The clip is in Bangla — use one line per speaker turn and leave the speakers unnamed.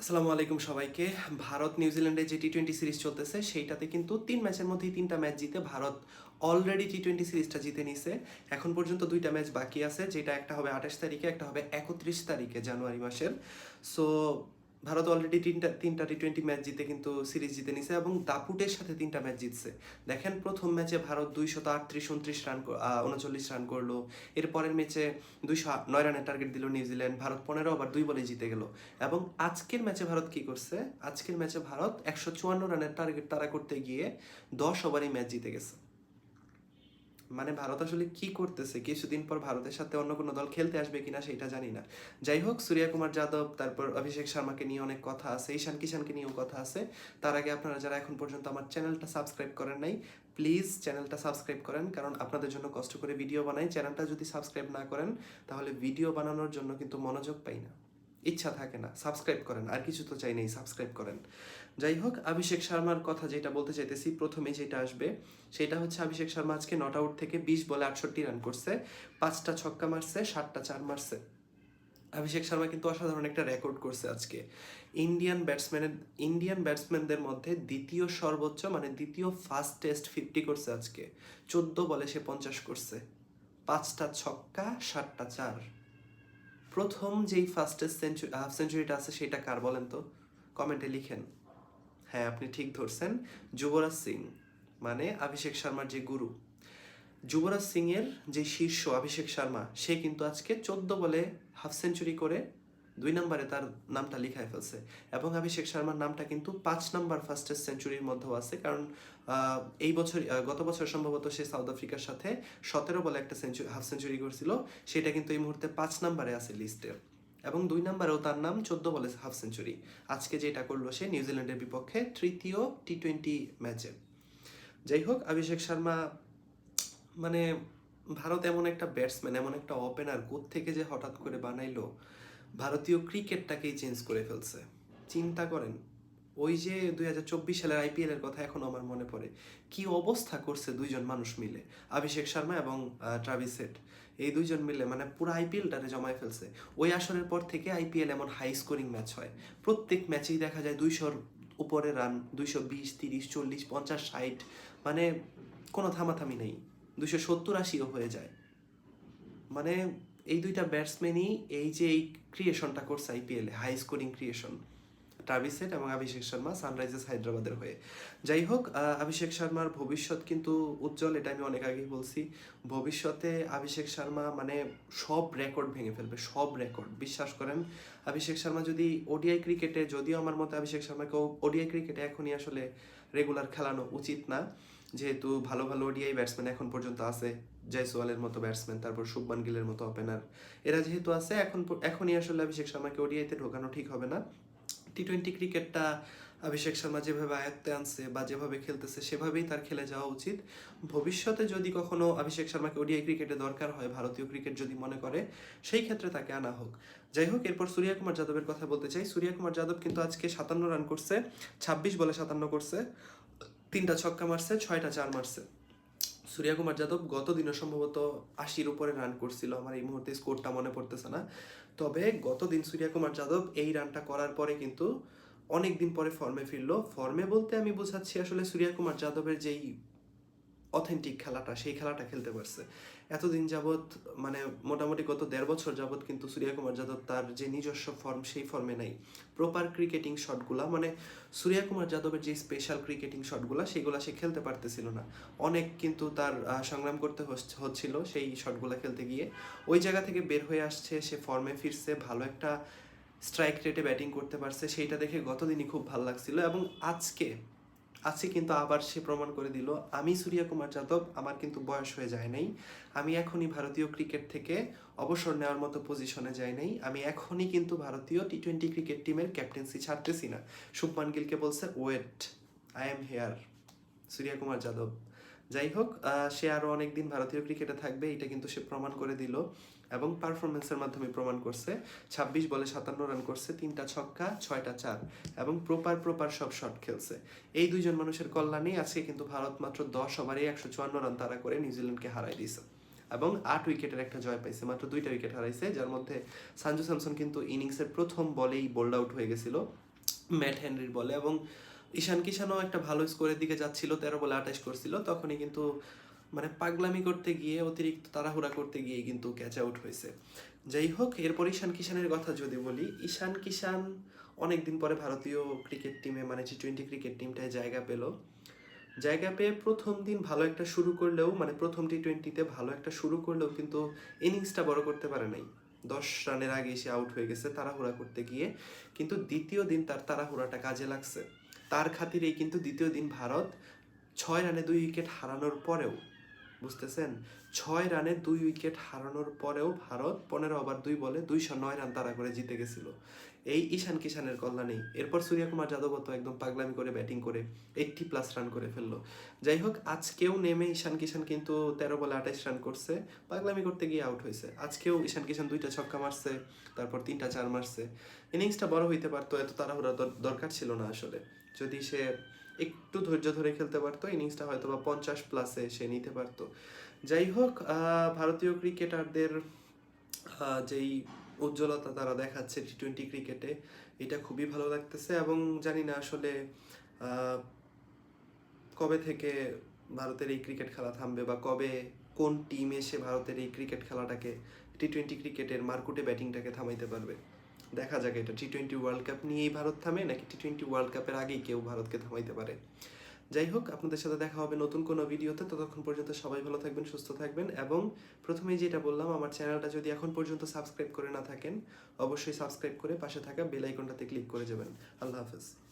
আসসালামু আলাইকুম সবাইকে। ভারত নিউজিল্যান্ডে যে টি টোয়েন্টি সিরিজ চলতেছে, সেইটাতে কিন্তু তিন ম্যাচের মধ্যেই তিনটা ম্যাচ জিতে ভারত অলরেডি টি টোয়েন্টি সিরিজটা জিতে নিছে। এখন পর্যন্ত দুইটা ম্যাচ বাকি আছে, যেটা একটা হবে আঠাশ তারিখে, একটা হবে একত্রিশ তারিখে, জানুয়ারি মাসের। সো ভারত অলরেডি তিনটা তিনটা টি টোয়েন্টি ম্যাচ জিতে কিন্তু সিরিজ জিতে নিছে এবং দাপুটের সাথে তিনটা ম্যাচ জিতছে। দেখেন প্রথম ম্যাচে ভারত দুইশত আটত্রিশ, উনত্রিশ রান উনচল্লিশ রান করল। এরপরের ম্যাচে দুইশো নয় রানের টার্গেট দিল নিউজিল্যান্ড ভারত পনেরো আবার দুই বলে জিতে গেল। এবং আজকের ম্যাচে ভারত কি করছে? আজকের ম্যাচে ভারত একশো চুয়ান্ন রানের টার্গেট তারা করতে গিয়ে দশ ওভারই ম্যাচ জিতে গেছে। মানে ভারত আসলে কি করতেছে? কিছুদিন পর ভারতের সাথে অন্য কোনো দল খেলতে আসবে কিনা সেটা জানি না। যাই হোক, সূর্যা কুমার যাদব, তারপর অভিষেক শর্মাকে নিয়ে অনেক কথা আছে, ঈশান কিষানকে নিয়েও কথা আছে। তার আগে আপনারা যারা এখন পর্যন্ত আমার চ্যানেলটা সাবস্ক্রাইব করেন নাই, প্লিজ চ্যানেলটা সাবস্ক্রাইব করেন, কারণ আপনাদের জন্য কষ্ট করে ভিডিও বানাই। চ্যানেলটা যদি সাবস্ক্রাইব না করেন, তাহলে ভিডিও বানানোর জন্য কিন্তু মনোযোগ পাই না। ইচ্ছা থাকে না, সাবস্ক্রাইব করেন। আর কিছু তো চাই নেই, সাবস্ক্রাইব করেন। যাই হোক অভিষেক শর্মার কথা যেটা বলতে চাইতেছি, প্রথমে যেটা আসবে, সেটা হচ্ছে অভিষেক শর্মা আজকে নট আউট থেকে বিশ বলে আটষট্টি রান করছে, পাঁচটা ছক্কা মারছে, সাতটা চার মারছে। অভিষেক শর্মা কিন্তু অসাধারণ একটা রেকর্ড করছে আজকে। ইন্ডিয়ান ব্যাটসম্যানের, ইন্ডিয়ান ব্যাটসম্যানদের মধ্যে দ্বিতীয় সর্বোচ্চ মানে দ্বিতীয় ফার্স্ট টেস্ট ফিফটি করছে আজকে। চোদ্দ বলে সে পঞ্চাশ করছে। পাঁচটা ছক্কা, সাতটা চার। প্রথম যেই ফার্স্টেস্ট সেঞ্চুরি হাফ সেঞ্চুরিটা আছে, সেটা কার বলেন তো? কমেন্টে লিখেন। হ্যাঁ আপনি ঠিক ধরছেন। যুবরাজ সিং মানে অভিষেক শর্মার যে গুরু। যুবরাজ সিং এর যে শীর্ষ অভিষেক শর্মা, সে কিন্তু আজকে চোদ্দ বলে হাফ সেঞ্চুরি করে দুই নম্বরে তার নামটা লিখায় ফেলছে। এবং অভিষেক শর্মার নামটা কিন্তু পাঁচ নাম্বার ফার্স্টেস্ট সেঞ্চুরির মধ্যেও আছে। কারণ এই বছর গত বছর সম্ভবত সে সাউথ আফ্রিকার সাথে সতেরো বলে একটা সেঞ্চুরি হাফ সেঞ্চুরি করছিল। সেটা কিন্তু এই মুহূর্তে পাঁচ নাম্বারে আছে লিস্টে এবং দুই নাম্বারেও তার নাম চোদ্দ বলে হাফ সেঞ্চুরি আজকে যেটা করল সে নিউজিল্যান্ডের বিপক্ষে তৃতীয় টি টোয়েন্টি ম্যাচে যাই হোক, অভিষেক শর্মা মানে ভারত এমন একটা ব্যাটসম্যান এমন একটা ওপেনার থেকে যে হঠাৎ করে বানাইলো, ভারতীয় ক্রিকেটটাকেই চেঞ্জ করে ফেলছে। চিন্তা করেন ওই যে দুই হাজার চব্বিশ সালের আইপিএল এর কথা এখন আমার মনে পড়ে। কি অবস্থা করছে দুইজন মানুষ মিলে? অভিষেক শর্মা এবং ট্রাভিস হেড এই দুইজন মিলে মানে পুরো আইপিএলটারে জমায় ফেলছে। ওই আসরের পর থেকে আইপিএল এমন হাই স্কোরিং ম্যাচ হয়। প্রত্যেক ম্যাচেই দেখা যায় দুইশোর উপরে রান দুইশো বিশ, তিরিশ, চল্লিশ, পঞ্চাশ, ষাট মানে কোনো থামাথামি নেই। দুইশো সত্তর আশিও হয়ে যায়। মানে এই দুইটা ব্যাটসম্যানই এই যে এই ক্রিয়েশনটা করছে আইপিএলে হাই স্কোরিং ক্রিয়েশন ট্রাভিসেট এবং অভিষেক শর্মা সানরাইজার্স হায়দ্রাবাদের হয়ে। যাই হোক অভিষেক শর্মার ভবিষ্যৎ কিন্তু উজ্জ্বল, এটা আমি অনেক আগেই বলছি। ভবিষ্যতে অভিষেক শর্মা মানে সব রেকর্ড ভেঙে ফেলবে, সব রেকর্ড বিশ্বাস করেন অভিষেক শর্মা যদি ওডিআই ক্রিকেটে যদিও আমার মতে অভিষেক শর্মাকে ওডিআই ক্রিকেটে এখনই আসলে রেগুলার খেলানো উচিত না। যেহেতু ভালো ভালো ওডিআই ব্যাটসম্যান এখন পর্যন্ত আছে জয়সওয়ালের মতো ব্যাটসম্যান তারপর শুভমান গিলের মতো ওপেনার এরা যেহেতু আছে, এখন এখনই আসলে অভিষেক শর্মাকে ওডিআইতে ঢোকানো ঠিক হবে না। টি টোয়েন্টি ক্রিকেটটা অভিষেক শর্মা যেভাবে আয়ত্তে আনছে বা যেভাবে খেলতেছে, সেভাবেই তার খেলে যাওয়া উচিত। ভবিষ্যতে যদি কখনো অভিষেক শর্মাকে ওডিআই ক্রিকেটে দরকার হয়, ভারতীয় ক্রিকেট যদি মনে করে, সেই ক্ষেত্রে তাকে আনা হোক। যাই হোক, এরপর সূর্যা কুমার যাদবের কথা বলতে চাই। সূর্যা কুমার যাদব কিন্তু আজকে সাতান্ন রান করছে, ছাব্বিশ বলে সাতান্ন করছে, তিনটা ছক্কা মারছে, ছয়টা চার মারছে। সূর্যা কুমার যাদব গত দিনে সম্ভবত আশির উপরে রান করছিল। আমার এই মুহূর্তে স্কোরটা মনে পড়তেছে না। তবে গত দিন সূর্যা কুমার যাদব এই রানটা করার পরে কিন্তু অনেক দিন পরে ফর্মে ফিরলো। ফর্মে বলতে আমি বোঝাচ্ছি আসলে সূর্যা কুমার যাদবের যেই অথেন্টিক খেলাটা, সেই খেলাটা খেলতে পারছে। এতদিন যাবৎ মানে মোটামুটি গত দেড় বছর যাবৎ কিন্তু সূর্যা কুমার যাদব তার যে নিজস্ব ফর্ম সেই ফর্মে নাই। প্রপার ক্রিকেটিং শটগুলা মানে সূর্যা কুমার যাদবের যে স্পেশাল ক্রিকেটিং শটগুলা সেগুলা সে খেলতে পারতেছিল না। অনেক কিন্তু তার সংগ্রাম করতে হচ্ছিল সেই শটগুলা খেলতে গিয়ে। ওই জায়গা থেকে বের হয়ে আসছে, সে ফর্মে ফিরছে, ভালো একটা স্ট্রাইক রেটে ব্যাটিং করতে পারছে, সেইটা দেখে গতদিনই খুব ভালো লাগছিল এবং আজকে আজকে কিন্তু আবার সে প্রমাণ করে দিল, আমি সূর্যা কুমার যাদব, আমার কিন্তু বয়স হয়ে যায় নাই। আমি এখনই ভারতীয় ক্রিকেট থেকে অবসর নেওয়ার মতো পজিশনে যাই নাই। আমি এখনই কিন্তু ভারতীয় টি টোয়েন্টি ক্রিকেট টিমের ক্যাপ্টেন্সি ছাড়তেছি না। শুভমান গিলকে বলছে wait I am here Surya Kumar Yadav. যাই হোক সে আরও অনেকদিন ভারতীয় ক্রিকেটে থাকবে, এটা কিন্তু সে প্রমাণ করে দিল। এবং পারফরমেন্সের মাধ্যমে প্রমাণ করছে। ছাব্বিশ বলে সাতান্ন রান করছে, তিনটা ছক্কা, ছয়টা চার, এবং প্রপার প্রপার সব শট খেলছে। এই দুইজন মানুষের কল্যাণে আজকে কিন্তু ভারত মাত্র দশ ওভারে একশো চুয়ান্ন রান তারা করে নিউজিল্যান্ডকে হারাই দিয়েছে। এবং আট উইকেটের একটা জয় পাইছে, মাত্র দুইটা উইকেট হারাইছে, যার মধ্যে সানজু স্যামসন কিন্তু ইনিংসের প্রথম বলেই বোল্ড আউট হয়ে গেছিল, ম্যাট হেনরির বলে। এবং ঈশান কিষানও একটা ভালো স্কোরের দিকে যাচ্ছিল, তেরো বলে আঠাশ করছিল। তখনই কিন্তু মানে পাগলামি করতে গিয়ে অতিরিক্ত তাড়াহুড়া করতে গিয়ে কিন্তু ক্যাচ আউট হয়েছে। যাই হোক, এরপর ঈশান কিষানের কথা যদি বলি, ঈশান কিষান অনেকদিন পরে ভারতীয় ক্রিকেট টিমে মানে টি টোয়েন্টি ক্রিকেট টিমটায় জায়গা পেল। জায়গা পেয়ে প্রথম দিন ভালো একটা শুরু করলেও মানে প্রথম টি টোয়েন্টিতে ভালো একটা শুরু করলেও কিন্তু ইনিংসটা বড় করতে পারে নাই। দশ রানের আগে এসে আউট হয়ে গেছে তাড়াহুড়া করতে গিয়ে। কিন্তু দ্বিতীয় দিন তার তাড়াহুড়াটা কাজে লাগছে। তার খাতিরেই কিন্তু দ্বিতীয় দিন ভারত ছয় রানে দুই উইকেট হারানোর পরেও বুঝতেছেন? ছয় রানে দুই উইকেট হারানোর পরেও ভারত পনেরো ওভার দুই বলে দুইশো নয় রান তাড়া করে জিতে গেছিল। এই ঈশান কিষানের কল্যাণেই এরপর সূর্যকুমার যাদব তো একদম পাগলামি করে ব্যাটিং করে এইটটি প্লাস রান করে ফেলল। যাই হোক, আজকেও নেমে ঈশান কিষান কিন্তু তেরো বলে আঠাইশ রান করছে। পাগলামি করতে গিয়ে আউট হয়েছে। আজকেও ঈশান কিষান দুইটা ছক্কা মারছে, তারপর তিনটা চার মারছে। ইনিংসটা বড় হইতে পারতো, এত তাড়াহুড়া দর- দরকার ছিল না আসলে। যদি সে একটু ধৈর্য ধরে খেলতে পারতো, ইনিংসটা হয়তো বা পঞ্চাশ প্লাসে সে নিতে পারতো। যাই হোক ভারতীয় ক্রিকেটারদের যেই উজ্জ্বলতা তারা দেখাচ্ছে টি টোয়েন্টি ক্রিকেটে, এটা খুবই ভালো লাগতেছে এবং জানি না আসলে কবে থেকে ভারতের এই ক্রিকেট খেলা থামবে বা কবে কোন টিম এসে ভারতের এই ক্রিকেট খেলাটাকে টি টোয়েন্টি ক্রিকেটের মার্কুটে ব্যাটিংটাকে থামাইতে পারবে। দেখা যাক এটা টি টোয়েন্টি ওয়ার্ল্ড কাপ নিয়েই ভারত থামে নাকি টি টোয়েন্টি ওয়ার্ল্ড কাপের আগেই কেউ ভারতকে থামাইতে পারে। যাই হোক, আপনাদের সাথে দেখা হবে নতুন কোনো ভিডিওতে। ততক্ষণ পর্যন্ত সবাই ভালো থাকবেন, সুস্থ থাকবেন এবং প্রথমেই যেটা বললাম, আমার চ্যানেলটা যদি এখন পর্যন্ত সাবস্ক্রাইব করে না থাকেন, অবশ্যই সাবস্ক্রাইব করে পাশে থাকা বেল আইকনটাতে ক্লিক করে যাবেন। আল্লাহ হাফেজ।